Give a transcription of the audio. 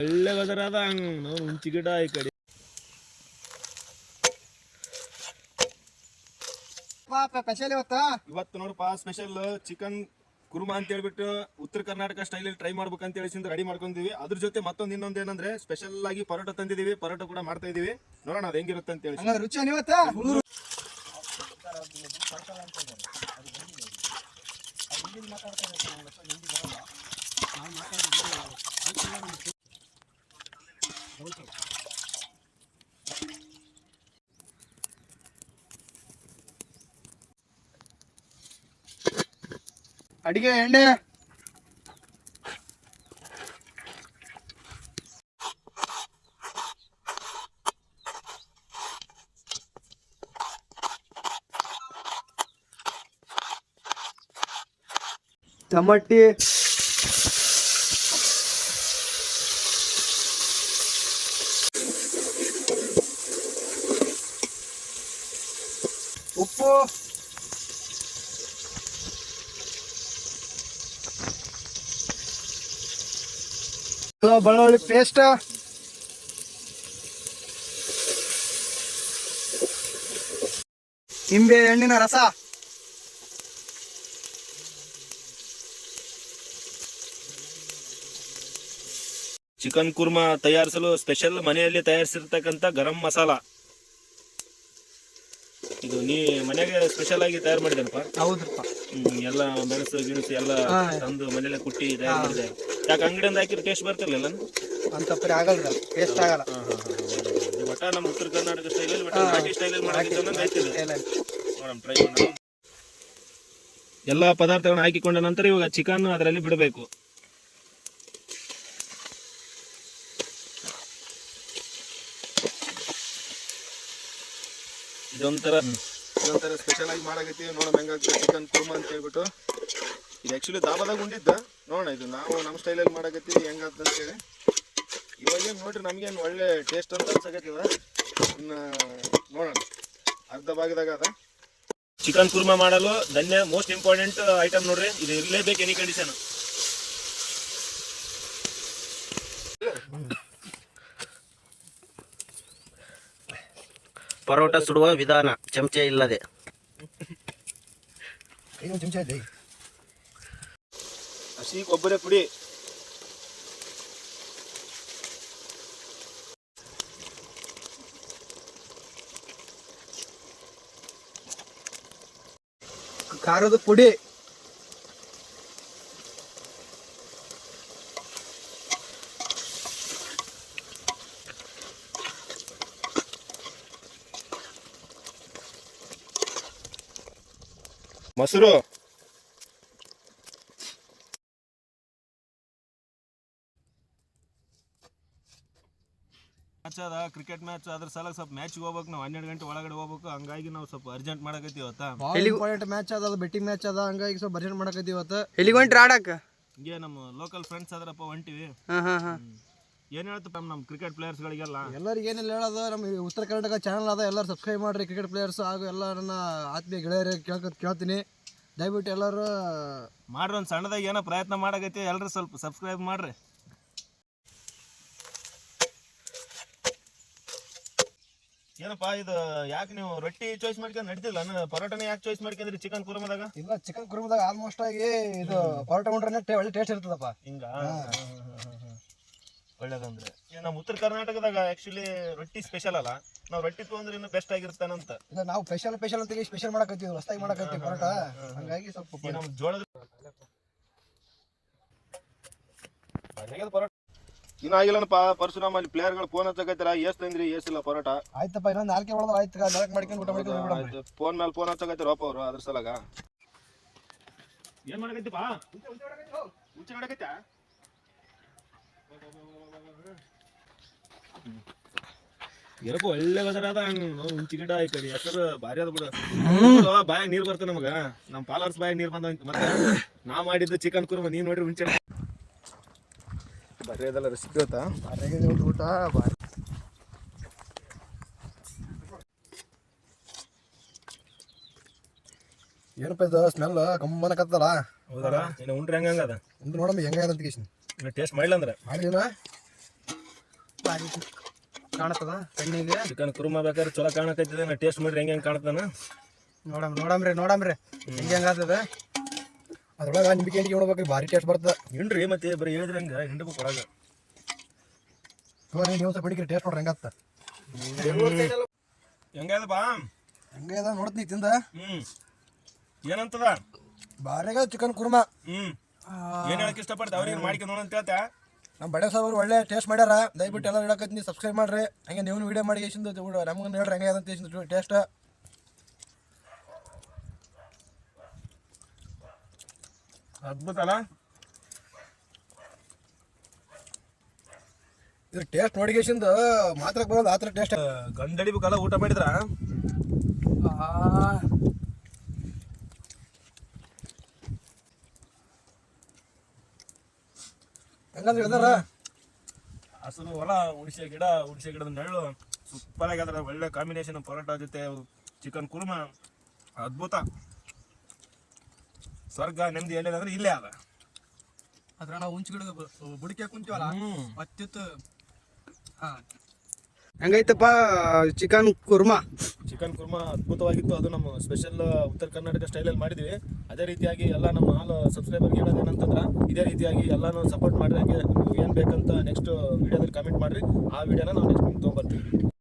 ಒಳ್ಳೆ ವೆದರ್ ಅದ ಹಂಗ್ ನಾವು ಹುಂಚಿ ಗಿಡ ಈ ಕಡೆ. ಸ್ಪೆಷಲ್ ಇವತ್ತಾ? ಇವತ್ತು ನೋಡಪ್ಪ ಸ್ಪೆಷಲ್ ಚಿಕನ್ ಕುರ್ಮಾ ಅಂತ ಹೇಳ್ಬಿಟ್ಟು ಉತ್ತರ ಕರ್ನಾಟಕ ಸ್ಟೈಲಲ್ಲಿ ಟ್ರೈ ಮಾಡ್ಬೇಕಂತ ಹೇಳಿ ರೆಡಿ ಮಾಡ್ಕೊಂಡಿದೀವಿ. ಅದ್ರ ಜೊತೆ ಮತ್ತೊಂದು ಇನ್ನೊಂದು ಏನಂದ್ರೆ ಸ್ಪೆಷಲ್ ಆಗಿ ಪರೋಟ ತಂದಿದೀವಿ. ಪರೋಟ ಕೂಡ ಮಾಡ್ತಾ ಇದೀವಿ. ನೋಡೋಣ ಅದು ಹೆಂಗಿರುತ್ತೆ ಅಂತ ಹೇಳಿ ರುಚಿ ಇವತ್ತ? ಅಡಿಗೆ అడిగేయండి టమాటీ ಉಪ್ಪು ಬೆಳ್ಳುಳ್ಳಿ ಪೇಸ್ಟ್ ನಿಂಬೆ ಎಣ್ಣಿನ ರಸ. ಚಿಕನ್ ಕುರ್ಮಾ ತಯಾರಿಸಲು ಸ್ಪೆಷಲ್ ಮನೆಯಲ್ಲಿ ತಯಾರಿಸಿರ್ತಕ್ಕಂಥ ಗರಂ ಮಸಾಲ. ಇದು ನೀ ಮನೆಗೆ ಸ್ಪೆಷಲ್ ಆಗಿ ತಯಾರು ಮಾಡಿದೆನಪ್ಪ? ಹೌದ್ರಪ್ಪ. ಹ್ಮ್, ಎಲ್ಲ ಮೆಣಸು ಗಿಣಸು ಎಲ್ಲ ತಂದು ಮನೇಲೆ ಕುಟ್ಟಿ ತಯಾರು ಮಾಡಿದೆ. ಯಾಕೆ ಅಂಗಡಿಯಿಂದ ಹಾಕಿದ್ರೆ ಟೇಸ್ಟ್ ಬರ್ತಿರ್ಲಿಲ್ಲ ಅಂತ ಪರಿ ಟೇಸ್ಟ್ ಆಗಲ್ಲ. ಬಟ ನಮ್ಮ ಉತ್ತರ ಕರ್ನಾಟಕ ಸ್ಟೈಲಲ್ಲಿ ಬಟ್ ನಾಟಿ ಸ್ಟೈಲಲ್ಲಿ ಇಲ್ಲ, ನೋಡೋಣ ಟ್ರೈ ಮಾಡೋಣ. ಎಲ್ಲ ಪದಾರ್ಥಗಳನ್ನ ಹಾಕಿಕೊಂಡ ನಂತರ ಇವಾಗ ಚಿಕನ್ ಅದರಲ್ಲಿ ಬಿಡಬೇಕು. ಇದೊಂಥರ ಇದೊಂಥರ ಸ್ಪೆಷಲ್ ಆಗಿ ಮಾಡಕತ್ತೀವಿ. ನೋಡೋಣ ಹೆಂಗಾಗ್ತದೆ ಚಿಕನ್ ಕುರ್ಮಾ ಅಂತ ಹೇಳ್ಬಿಟ್ಟು. ಇದು ಆ್ಯಕ್ಚುಲಿ ದಾಬಾದಾಗ ಉಂಡಿದ್ದ. ನೋಡೋಣ ಇದು ನಾವು ನಮ್ಮ ಸ್ಟೈಲಲ್ಲಿ ಮಾಡಕತ್ತೀವಿ ಹೆಂಗಾಗ್ತದೆ ಅಂತೇಳಿ ಇವಾಗೇನು ನೋಡ್ರಿ ನಮಗೇನು ಒಳ್ಳೆ ಟೇಸ್ಟ್ ಅಂತ ಅನ್ಸಕತ್ತೀವ ಇನ್ನು ನೋಡೋಣ. ಅರ್ಧ ಭಾಗದಾಗ ಅದ. ಚಿಕನ್ ಕುರ್ಮಾ ಮಾಡಲು ಧನ್ಯ ಮೋಸ್ಟ್ ಇಂಪಾರ್ಟೆಂಟ್ ಐಟಮ್ ನೋಡ್ರಿ ಇದು ಇರಲೇಬೇಕು ಎನಿ ಕಂಡೀಷನ್ ಪರೋಟ ಸುಡುವ ವಿಧಾನ ಚಮಚೆ ಇಲ್ಲದೆ. ಹಸಿ ಕೊಬ್ಬರಿ ಪುಡಿ. ಖಾರದ ಪುಡಿ. ಮೊಸರು ಮ್ಯಾಚ್ ಅದ ಕ್ರಿಕೆಟ್ ಮ್ಯಾಚ್ ಅದ್ರ ಸಲ ಸ್ವಲ್ಪ ಮ್ಯಾಚ್ ಹೋಗ್ಬೇಕು ನಾವು ಹನ್ನೆರಡು ಗಂಟೆ ಒಳಗಡೆ ಹೋಗ್ಬೇಕು ಹಂಗಾಗಿ ನಾವು ಸ್ವಲ್ಪ ಅರ್ಜೆಂಟ್ ಮಾಡಕತ್ತೀವಿ ಇವತ್ತ. ಇಂಪಾರ್ಟೆಂಟ್ ಮ್ಯಾಚ್ ಅದ ಬೆಟ್ಟಿಂಗ್ ಮ್ಯಾಚ್ ಅದ ಹಂಗಾಗಿ ಸ್ವಲ್ಪ ಅರ್ಜೆಂಟ್ ಮಾಡಕತ್ತೀವಿ ಇವತ್ತು. ಎಲ್ಲಿಗೆ ಹೊಂಟ್ರಿ ಆಡಕ್ಕೆ ಹಿಂಗೆ ನಮ್ಮ ಲೋಕಲ್ ಫ್ರೆಂಡ್ಸ್ ಅದ್ರಪ್ಪ ಹೊಂಟಿವಿ. ಹಾಂ ಹಾಂ ಹಾಂ. ಏನ್ ಹೇಳ್ತಪ್ಪ ನಮ್ಮ ಕ್ರಿಕೆಟ್ ಪ್ಲೇಯರ್ಸ್ಗಳಿಗೆಲ್ಲ ಎಲ್ಲರಿಗೆ ಏನಿಲ್ಲ ಹೇಳೋದು ನಮ್ಮ ಉತ್ತರ ಕರ್ನಾಟಕ ಚಾನಲ್ ಅದ ಎಲ್ಲರೂ ಸಬ್ಸ್ಕ್ರೈಬ್ ಮಾಡ್ರಿ ಕ್ರಿಕೆಟ್ ಪ್ಲೇಯರ್ಸ್ ಹಾಗೂ ಎಲ್ಲ ನನ್ನ ಆತ್ಮೀಯ ಗೆಳೆಯರಿಗೆ ಕೇಳ್ತೀನಿ. ದಯವಿಟ್ಟು ಎಲ್ಲರೂ ಮಾಡ್ರಿ ಒಂದು ಸಣ್ಣದಾಗಿ ಏನೋ ಪ್ರಯತ್ನ ಮಾಡಾಗೈತಿ ಎಲ್ಲರೂ ಸ್ವಲ್ಪ ಸಬ್ಸ್ಕ್ರೈಬ್ ಮಾಡ್ರಿ. ಏನಪ್ಪ ಇದು ಯಾಕೆ ನೀವು ರೊಟ್ಟಿ ಚಾಯ್ಸ್ ಮಾಡ್ಕೊಂಡು ನಡೀತಿಲ್ಲ? ನಾನು ಪರೋಟನೇ ಯಾಕೆ ಚಾಯ್ಸ್ ಮಾಡ್ಕೊಂಡ್ರಿ ಚಿಕನ್ ಕುರ್ಮದಾಗ ಇಲ್ಲ ಚಿಕನ್ ಕುರ್ಮದಾಗ ಆಲ್ಮೋಸ್ಟ್ ಆಗಿ ಇದು ಪರೋಟ ಉಂಡ್ರೆ ಒಳ್ಳೆ ಟೇಸ್ಟ್ ಇರ್ತದಪ್ಪ. ಹಿಂಗ? ಒಳ್ಳೇದಂದ್ರೆ. ಈಗ ನಮ್ಮ ಉತ್ತರ ಕರ್ನಾಟಕದಾಗ ಆಕ್ಚುಲಿ ರೊಟ್ಟಿ ಸ್ಪೆಷಲ್ ಅಲ್ಲ. ನಾವು ರೊಟ್ಟಿ ತೊಗೊಂಡ್ರೆ ಇನ್ನು ಬೆಸ್ಟ್ ಆಗಿರ್ತಾನಂತ ಇಲ್ಲ ನಾವು ಸ್ಪೆಷಲ್ ಸ್ಪೆಷಲ್ ಅಂತ ಸ್ಪೆಷಲ್ ಮಾಡಕತ್ತೀವಿ ಹೊಸ್ದಾಗಿ ಮಾಡಕತ್ತೀವಿ ಪರೋಟ. ಹಂಗಾಗಿ ಸ್ವಲ್ಪ ನಮ್ಮ ಜೋಳದ ಪರೋಟ ಇನ್ನು ಆಗಿಲ್ಲನಪ್ಪ ಪರಶುರಾಮ ಅಲ್ಲಿ ಪ್ಲೇಯರ್ಗಳು ಫೋನ್ ಹಚ್ಚಕತ್ತಾರ? ಎಸ್ ತಂದ್ರಿ ಎಸ್ ಇಲ್ಲ ಪರೋಟ? ಆಯ್ತಪ್ಪ ಇನ್ನೊಂದು ನಾಲ್ಕೆ ಒಳಗೆ ಆಯ್ತು ನಾಲ್ಕು ಮಾಡ್ಕೊಂಡು ಊಟ ಮಾಡ್ಕೊಂಡು ಫೋನ್ ಮೇಲೆ ಫೋನ್ ಹಚ್ಚಕತ್ತಾರ ಒಪ್ಪ ಅವರು ಅದ್ರ ಸಲಗ? ಏನ್ ಮಾಡಕತ್ತಿಪ್ಪ? ಹುಚ್ಚ ಮಾಡಕತ್ತ ಏನಪ್ಪ ಒಳ್ಳೆ ವೆದರ್ ಅದ ಹುಂಚಿ ಗಿಡ ಈ ಕಡೆ ಹೆಸರು ಭಾರಿ ಅದ ಬಿಡು. ಬಾಯಾಗ ನೀರ್ ಬರ್ತದೆ ನಮಗ. ನಮ್ ಫಾಲೋವರ್ಸ್ ಬಾಯಾಗ ನೀರ್ ಬಂದ ಮತ್ತೆ ನಾ ಮಾಡಿದ್ದು ಚಿಕನ್ ಕುರ್ಮ ನೀನ್ ನೋಡ್ರಿ ಹುಂಚೆ ಬರೀ ಅದಲ್ಲ ರೆಸಿಪಿ ಗೊತ್ತಾ? ಊಟ ಬಾರಿ ಏನಪ್ಪ ಇದು ಸ್ಮೆಲ್ ಕಮ್ಮನಕತ್ತಲ್ಲ ಹೌದಲ್ಲ? ಇನ್ನು ಉಂಡ್ರೆ ಅದ? ಒಂದು ನೋಡಮ್ಮ ಹೆಂಗಾಗದ ಅಂತ ಕೇಶನ್ ಟೇಸ್ಟ್ ಮಾಡಿಲ್ಲ ಅಂದ್ರೆ? ಭಾರಿ ಕಾಣತ್ತದ? ಕಣ್ಣಿಗೆ? ಚಿಕನ್ ಕುರ್ಮಾ ಬೇಕಾದ್ರೆ ಚಲೋ ಕಾಣಕತ್ತಿದೆ. ನಾ ಟೇಸ್ಟ್ ಮಾಡ್ರಿ ಹೆಂಗೆ ಹೆಂಗೆ ಕಾಣತ್ತಾನ ನೋಡಮ್ ನೋಡಮ್ರಿ ನೋಡಮ್ರಿ ಹೆಂಗೆ ಹೆಂಗಾಗ್ತದ ಅದ್ರೊಳಗೆ ನಿಂಬಿಕೆ ಹಿಂಡಿಗೆ ನೋಡ್ಬೇಕು ಭಾರಿ ಟೇಸ್ಟ್ ಬರ್ತದ. ಹಿಂಡ್ರಿ ಮತ್ತೆ ಬರೀ ಹೇಳಿದ್ರೆ ಹಂಗೆ? ಹಿಂಡ್ಬೇಕು ಒಳಗೆ. ನೋಡಿ ನೀವು ಸ್ವಲ್ಪ ಹಿಡಿಕ್ರಿ ಟೇಸ್ಟ್ ನೋಡ್ರಿ ಹೆಂಗತ್ತ ಹೆಂಗದ ಬಾ ಹೆಂಗೆ ಅದ ನೋಡ್ತೀನಿ ತಿಂದ? ಹ್ಞೂ ಏನಂತದ? ಭಾರಿ ಚಿಕನ್ ಕುರ್ಮಾ. ಹ್ಮ್. ಏನ್ ಹೇಳಕ್ ಇಷ್ಟಪಡ್ತ ಅವ್ರಿಗೆ ಮಾಡ್ಕೊಂಡು ನೋಡ ಅಂತ ಹೇಳ್ತಾ? ನಮ್ಮ ಬಡ ಸಾವ್ರು ಒಳ್ಳೆ ಟೇಸ್ಟ್ ಮಾಡ್ಯಾರ. ದಯವಿಟ್ಟು ಎಲ್ಲ ಹೇಳಕತ್ತೀನಿ ಸಬ್ಸ್ಕ್ರೈಬ್ ಮಾಡ್ರಿ. ಹಂಗೆ ನೀವು ವಿಡಿಯೋ ಮಾಡಿ ಎಷ್ಟು ನಮ್ಗೆ ಹೇಳ್ರಿ ಹೆಂಗೆ ಅದಂತ ಟೇಸ್ಟ್ ಅದ್ಭುತ ಅಲ್ಲ ಇದು ಟೇಸ್ಟ್ ನೋಡಿಗೇಶಿಂದ ಮಾತ್ರ ಬರೋದು ಆ ಥರ ಟೇಸ್ಟ್ ಗಂಡಡಿಬೇಕಲ್ಲ ಊಟ ಮಾಡಿದ್ರ? ಹೆಂಗಂದ್ರೆ ಹೇಳ್ದಾರ ಹೊಲ ಹುಣಸೆ ಗಿಡ ಹುಣಸೆ ಗಿಡದ ನೆರಳು ಸೂಪರ್ ಆಗಿ ಅದ್ರ ಒಳ್ಳೆ ಕಾಂಬಿನೇಷನ್ ಪರೋಟ ಜೊತೆ ಚಿಕನ್ ಕುರ್ಮ ಅದ್ಭುತ. ಸ್ವರ್ಗ ನೆಮ್ಮದಿ ಎಲ್ಲ ಅಂದ್ರೆ ಇಲ್ಲೇ ಅದ. ಅದ್ರ ನಾವು ಹುಂಚ್ ಗಿಡದ ಬುಡಕ್ಕೆ ಕುಂತೀವಲ್ಲ ಅತ್ಯುತ್ತ ಹೆಂಗೈತಪ್ಪ ಚಿಕನ್ ಕುರ್ಮಾ. ಚಿಕನ್ ಕುರ್ಮಾ ಅದ್ಭುತವಾಗಿತ್ತು. ಅದು ನಮ್ಮ ಸ್ಪೆಷಲ್ ಉತ್ತರ ಕರ್ನಾಟಕ ಸ್ಟೈಲಲ್ಲಿ ಮಾಡಿದ್ವಿ. ಅದೇ ರೀತಿಯಾಗಿ ಎಲ್ಲ ನಮ್ಮ ಹಾಲು ಸಬ್ಸ್ಕ್ರೈಬರ್ಗೆ ಹೇಳೋದು ಏನಂತಂದ್ರೆ, ಇದೇ ರೀತಿಯಾಗಿ ಎಲ್ಲಾನು ಸಪೋರ್ಟ್ ಮಾಡಿದಂಗೆ ಏನು ಬೇಕಂತ ನೆಕ್ಸ್ಟ್ ವಿಡಿಯೋದಲ್ಲಿ ಕಮೆಂಟ್ ಮಾಡಿರಿ. ಆ ವಿಡಿಯೋನ ನಾವು ನೆಕ್ಸ್ಟ್ ತೊಗೊಂಬರ್ತೀವಿ